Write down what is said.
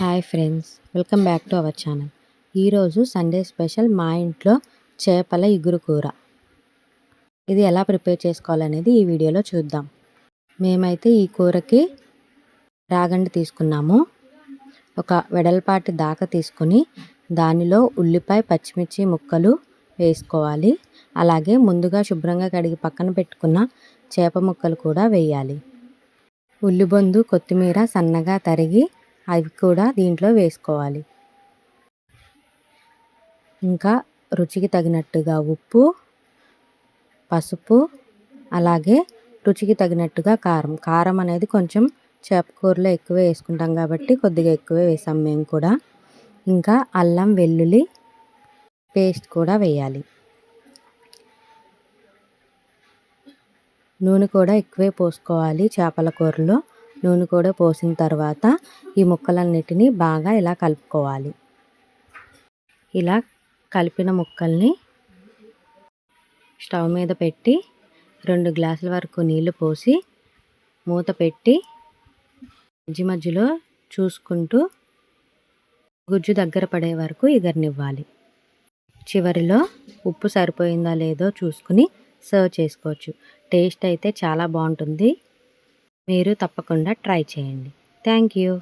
Hi friends welcome back to our channel ఈరోజు Sunday special మా ఇంట్లో చేపల ఇగురు కూర. ఇది ఎలా ప్రిపేర్ చేసుకోవాలనేది ఈ వీడియోలో చూద్దాం. మేమైతే ఈ కూరకి రాగండి తీసుకున్నాము. ఒక వెడల్పాటి దాక తీసుకుని దానిలో ఉల్లిపాయ పచ్చిమిర్చి ముక్కలు వేసుకోవాలి. అలాగే ముందుగా శుభ్రంగా కడిగి పక్కన పెట్టుకున్న చేప ముక్కలు కూడా వేయాలి. ఉల్లిబొందు కొత్తిమీర సన్నగా తరిగి అవి కూడా దీంట్లో వేసుకోవాలి. ఇంకా రుచికి తగినట్టుగా ఉప్పు పసుపు అలాగే రుచికి తగినట్టుగా కారం. కారం అనేది కొంచెం చేపకూరలో ఎక్కువ వేసుకుంటాం కాబట్టి కొద్దిగా ఎక్కువే వేసాం మేము కూడా. ఇంకా అల్లం వెల్లుల్లి పేస్ట్ కూడా వేయాలి. నూనె కూడా ఎక్కువే పోసుకోవాలి చేపల కూరలో. నూనె కూడా పోసిన తర్వాత ఈ ముక్కలన్నిటినీ బాగా ఇలా కలుపుకోవాలి. ఇలా కలిపిన ముక్కల్ని స్టవ్ మీద పెట్టి రెండు గ్లాసుల వరకు నీళ్ళు పోసి మూత పెట్టి మధ్య మధ్యలో చూసుకుంటూ గుజ్జు దగ్గర పడే వరకు ఎగరనివ్వాలి. చివరిలో ఉప్పు సరిపోయిందా లేదో చూసుకుని సర్వ్ చేసుకోవచ్చు. టేస్ట్ అయితే చాలా బాగుంటుంది. మీరు తప్పకుండా ట్రై చేయండి. Thank you.